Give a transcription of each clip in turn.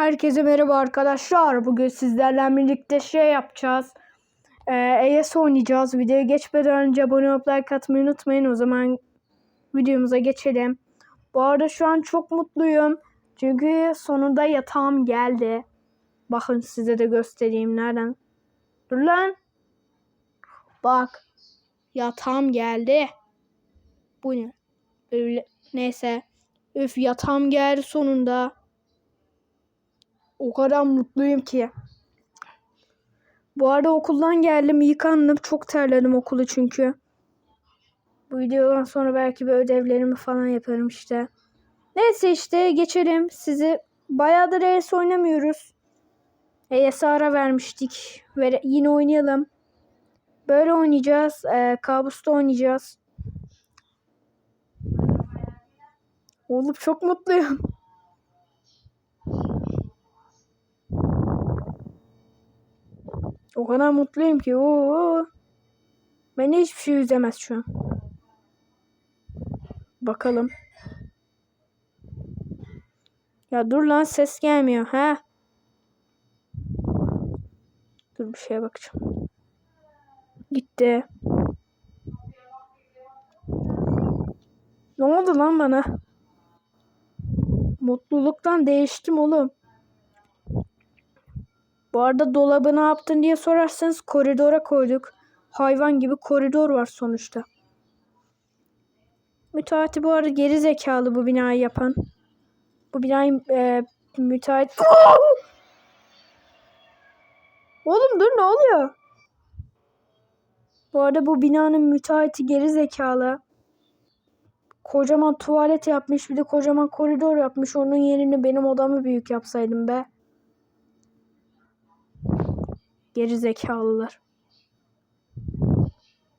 Herkese merhaba arkadaşlar. Bugün sizlerle birlikte şey yapacağız. Ee, ES oynayacağız. Videoya geçmeden önce abone olup like atmayı unutmayın. O zaman videomuza geçelim. Bu arada şu an çok mutluyum. Çünkü sonunda yatağım geldi. Bakın size de göstereyim nereden. Dur lan. Bak. Yatağım geldi. Bu ne? Neyse. Üf yatağım geldi sonunda. O kadar mutluyum ki. Bu arada okuldan geldim yıkandım. Çok terledim okulu çünkü. Bu videodan sonra belki bir ödevlerimi falan yaparım işte. Neyse işte geçelim. Sizi bayağıdır ES oynamıyoruz. ES'e ara vermiştik. Ve yine oynayalım. Böyle oynayacağız. Ee, kabusta oynayacağız. Oğlum çok mutluyum. O kadar mutluyum ki. Oo. Beni hiçbir şey üzemez şu an. Bakalım. Ya dur lan ses gelmiyor. Ha? Dur bir şeye bakacağım. Gitti. Ne oldu lan bana? Mutluluktan değiştim oğlum. Bu arada dolabı ne yaptın diye sorarsanız koridora koyduk. Hayvan gibi koridor var sonuçta. Müteahhit bu arada geri zekalı bu binayı yapan. Bu binayı e, müteahhit... Oğlum dur ne oluyor? Bu arada bu binanın müteahhiti geri zekalı. Kocaman tuvalet yapmış bir de kocaman koridor yapmış. Onun yerini benim odamı büyük yapsaydım be. Geri zekalılar.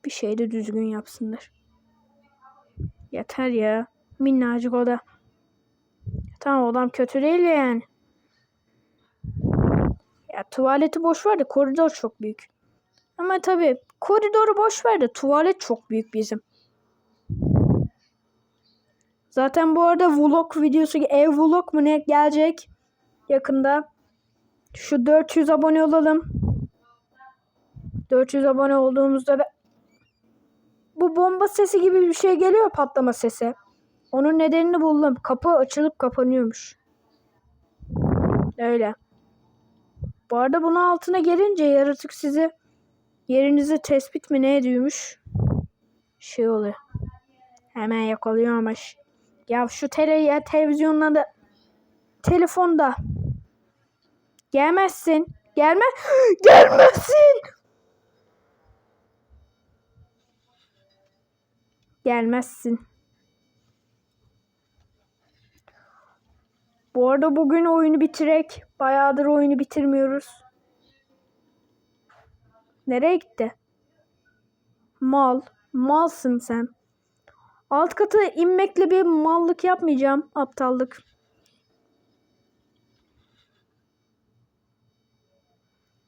Bir şey de düzgün yapsınlar. Yeter ya. Minnacık oda. Tamam odam kötü değil yani. Ya tuvaleti boş ver de koridor çok büyük. Ama tabii koridoru boş ver de tuvalet çok büyük bizim. Zaten bu arada vlog videosu ev vlog mu ne gelecek yakında. Şu 400 abone olalım. 400 abone olduğumuzda be... bu bomba sesi gibi bir şey geliyor patlama sesi. Onun nedenini buldum. Kapı açılıp kapanıyormuş. Öyle. Bu arada bunun altına gelince yaratık sizi yerinizi tespit mi ne ediyormuş? Şey oluyor. Hemen yakalıyormuş. Ya şu tele ya televizyonda da telefonda gelmezsin. Gelme gelmezsin. Gelmezsin. Bu arada bugün oyunu bitirek. Bayağıdır oyunu bitirmiyoruz. Nereye gitti? Mal. Malsın sen. Alt kata inmekle bir mallık yapmayacağım. Aptallık.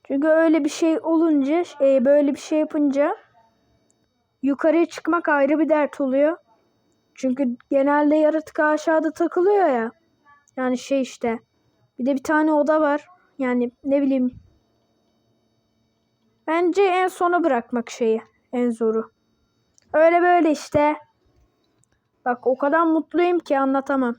Çünkü öyle bir şey olunca, e, böyle bir şey yapınca yukarıya çıkmak ayrı bir dert oluyor. Çünkü genelde yaratık aşağıda takılıyor ya. Yani şey işte. Bir de bir tane oda var. Yani ne bileyim. Bence en sona bırakmak şeyi. En zoru. Öyle böyle işte. Bak o kadar mutluyum ki anlatamam.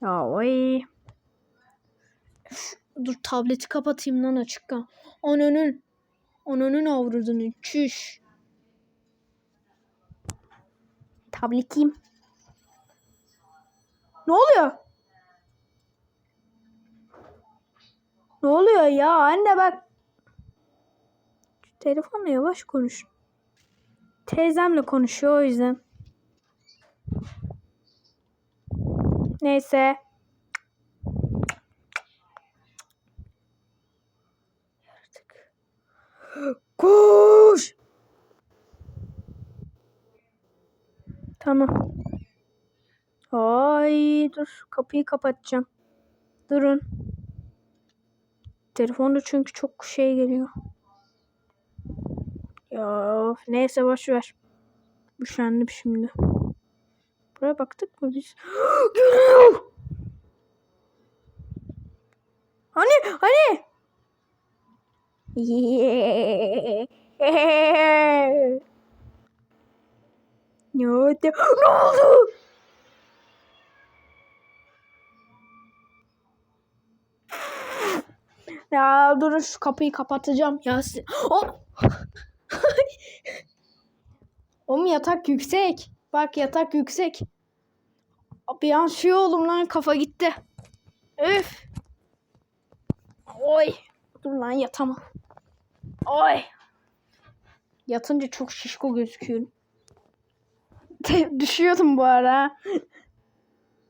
Ya oy. Dur tableti kapatayım lan açık kal. Ananın. Ananın avradını. Çüş. Tabletiyim. Ne oluyor? Ne oluyor ya anne bak. Telefonla yavaş konuş. Teyzemle konuşuyor o yüzden. Neyse. Yaratık. Koş. Tamam. Ay dur kapıyı kapatacağım. Durun. Telefonda çünkü çok şey geliyor. Ya neyse boş ver. Üşendim şimdi. Buraya baktık mı biz? Geliyor. Hani hani? Ne oldu? Ne oldu? Ya durun şu kapıyı kapatacağım. Ya si- Oh! Oğlum yatak yüksek. Bak yatak yüksek. Bir an şey oldum lan kafa gitti. Üf. Oy. Dur lan yatamam. Oy. Yatınca çok şişko gözüküyorum. Düşüyordum bu ara.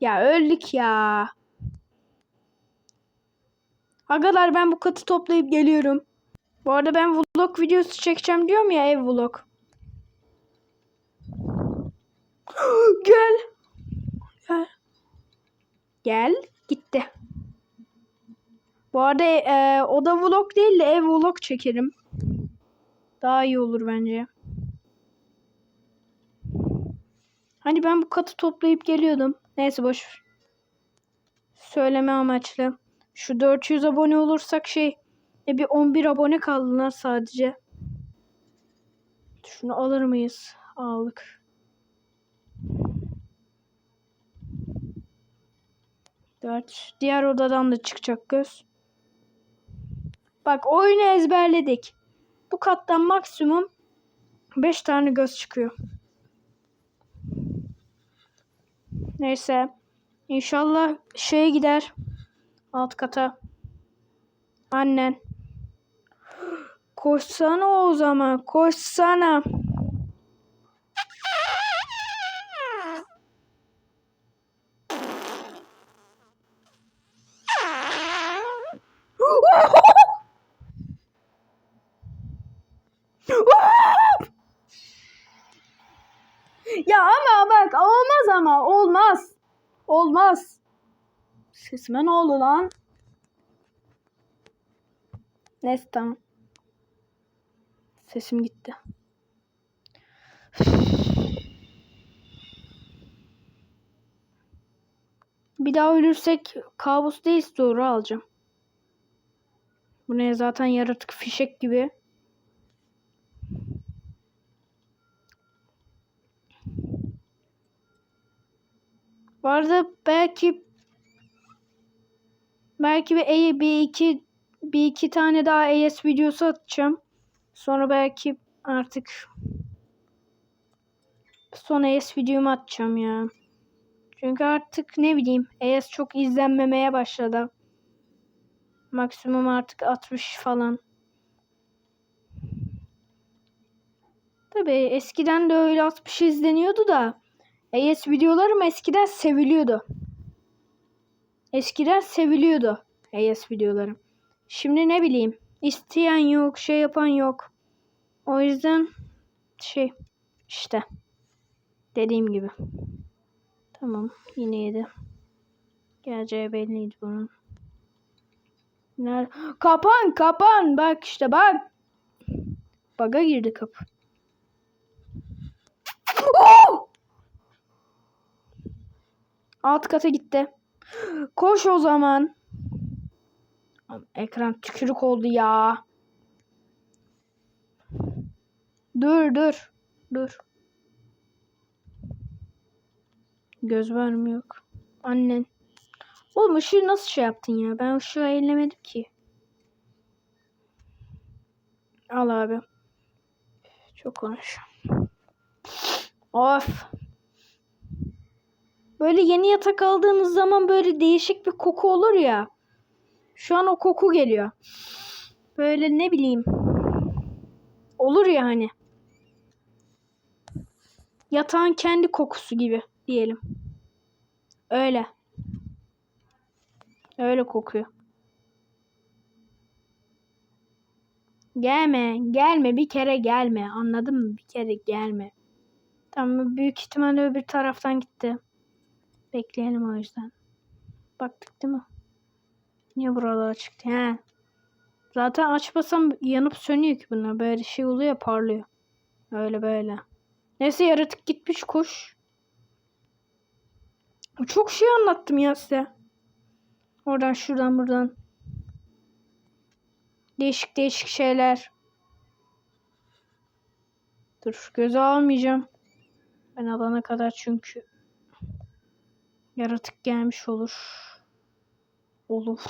ya öldük ya. Agalar ben bu katı toplayıp geliyorum. Bu arada ben vlog videosu çekeceğim diyorum ya ev vlog. Gel. Gel. Gel. Gitti. Bu arada e, o da vlog değil de ev vlog çekerim. Daha iyi olur bence. Hani ben bu katı toplayıp geliyordum. Neyse boş. Söyleme amaçlı. Şu 400 abone olursak şey e bir 11 abone kaldılar sadece. Şunu alır mıyız? Aldık. Dört. Diğer odadan da çıkacak göz. Bak oyunu ezberledik. Bu kattan maksimum 5 tane göz çıkıyor. Neyse. İnşallah şeye gider. Alt kata. Annen. Koşsana o zaman. Koşsana. Ya ama bak olmaz ama olmaz. Olmaz. Sesime ne oldu lan? Neyse tamam. Sesim gitti. Bir daha ölürsek kabus değil doğru alacağım. Bu ne zaten yaratık fişek gibi. Bu arada belki belki bir, bir iki bir iki tane daha AS videosu atacağım. Sonra belki artık son AS videomu atacağım ya. Çünkü artık ne bileyim AS çok izlenmemeye başladı. Maksimum artık 60 falan. Tabii eskiden de öyle 60 izleniyordu da AS videolarım eskiden seviliyordu. Eskiden seviliyordu AS videolarım. Şimdi ne bileyim isteyen yok, şey yapan yok. O yüzden şey işte dediğim gibi. Tamam yine yedi. Geleceği belliydi bunun. Nerede? Kapan kapan bak işte bak. Baga girdi kapı. Oh! Alt kata gitti. Koş o zaman. Ekran tükürük oldu ya. Dur dur. Dur. Göz mı yok. Annen. Oğlum ışığı nasıl şey yaptın ya? Ben ışığı ellemedim ki. Al abi. Çok konuş. Of. Böyle yeni yatak aldığınız zaman böyle değişik bir koku olur ya. Şu an o koku geliyor. Böyle ne bileyim. Olur ya hani. Yatağın kendi kokusu gibi diyelim. Öyle. Öyle kokuyor. Gelme, gelme bir kere gelme. Anladın mı? Bir kere gelme. Tamam büyük ihtimalle öbür taraftan gitti. Bekleyelim o yüzden. Baktık değil mi? Niye buralara çıktı? He. Zaten açmasam yanıp sönüyor ki bunlar. Böyle şey oluyor parlıyor. Öyle böyle. Neyse yaratık gitmiş kuş. Çok şey anlattım ya size. Oradan şuradan buradan. Değişik değişik şeyler. Dur göze almayacağım. Ben alana kadar çünkü yaratık gelmiş olur. Olur.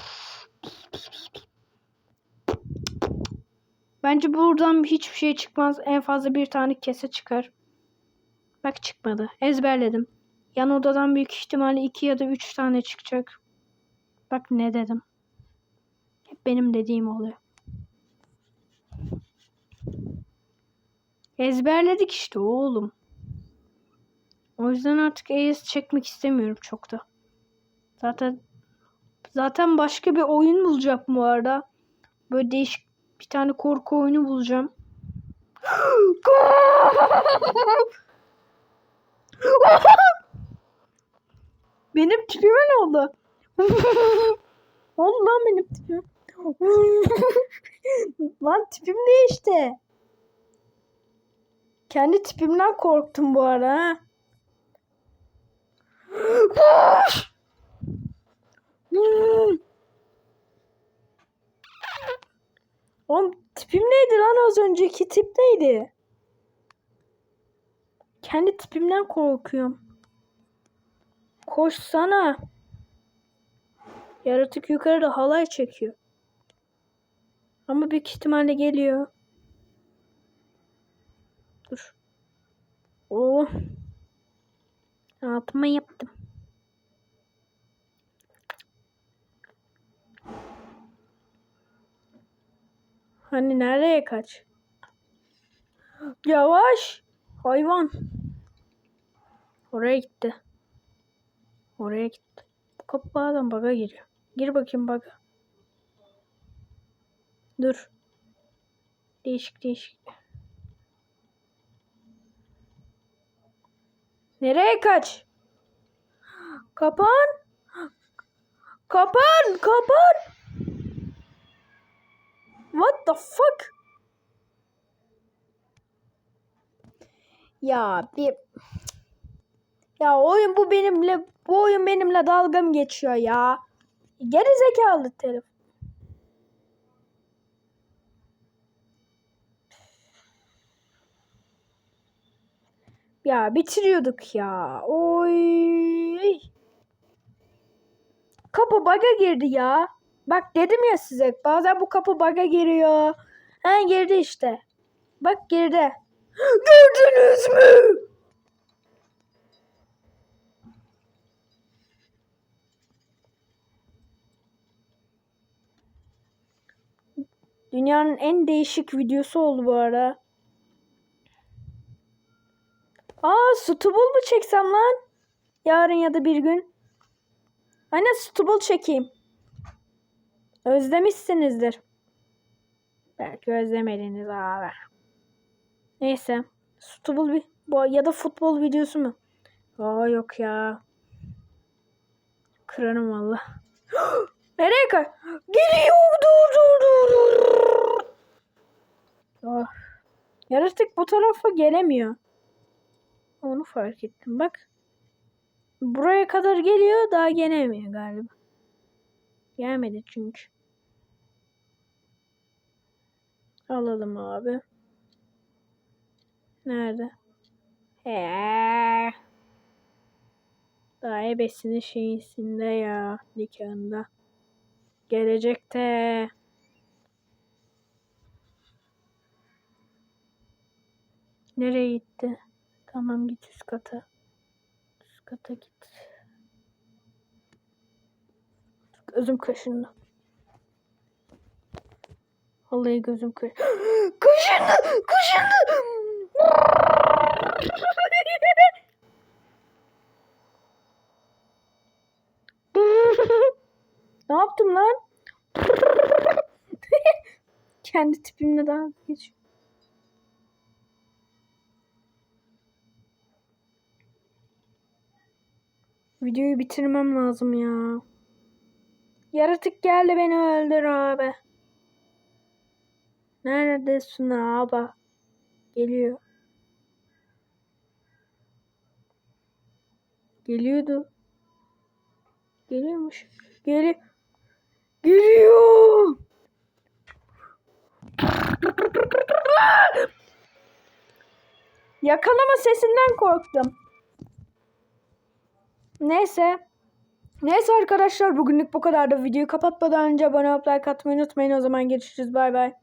Bence buradan hiçbir şey çıkmaz. En fazla bir tane kese çıkar. Bak çıkmadı. Ezberledim. Yan odadan büyük ihtimalle iki ya da üç tane çıkacak. Bak ne dedim. Hep benim dediğim oluyor. Ezberledik işte oğlum. O yüzden artık AS çekmek istemiyorum çok da. Zaten zaten başka bir oyun bulacağım bu arada. Böyle değişik bir tane korku oyunu bulacağım. benim tipime ne oldu? oldu lan benim tipim. lan tipim değişti. Kendi tipimden korktum bu ara. ha. Oğlum tipim neydi lan az önceki tip neydi? Kendi tipimden korkuyorum. Koşsana. Yaratık yukarıda halay çekiyor. Ama büyük ihtimalle geliyor. Dur. Oh. Altıma yaptım. Hani nereye kaç? Yavaş. Hayvan. Oraya gitti. Oraya gitti. Bu kapı baga giriyor. Gir bakayım baga. Dur. Değişik değişik. Nereye kaç? Kapan. Kapan, kapan. What the fuck? Ya bir ya oyun bu benimle bu oyun benimle dalga mı geçiyor ya? Geri zekalı telefon. Ya bitiriyorduk ya. Oy. Kapı baga girdi ya. Bak dedim ya size bazen bu kapı baga giriyor. Ha girdi işte. Bak girdi. Gördünüz mü? Dünyanın en değişik videosu oldu bu ara. Aa stubble mu çeksem lan? Yarın ya da bir gün. Aynen stubble çekeyim. Özlemişsinizdir. Belki özlemediniz abi. Neyse. Stubble bir ya da futbol videosu mu? Aa yok ya. Kırarım valla. Nereye kay? Geliyor. Dur dur dur dur. Oh. Yaratık bu tarafa gelemiyor. Onu fark ettim bak. Buraya kadar geliyor daha gelemiyor galiba. Gelmedi çünkü. Alalım abi. Nerede? He. Daha ebesinin şeysinde ya. Nikahında. Gelecekte. Nereye gitti? Tamam git üst kata. Üst kata git. Gözüm kaşındı. Vallahi gözüm kaş kaşındı. Kaşındı. ne yaptım lan? Kendi tipimle daha geç. Videoyu bitirmem lazım ya. Yaratık geldi beni öldür abi. Neredesin abi? Geliyor. Geliyordu. Geliyormuş. Geri. Geliyor. Yakalama sesinden korktum. Neyse. Neyse arkadaşlar bugünlük bu kadar da videoyu kapatmadan önce abone olup like atmayı unutmayın. O zaman görüşürüz. Bay bay.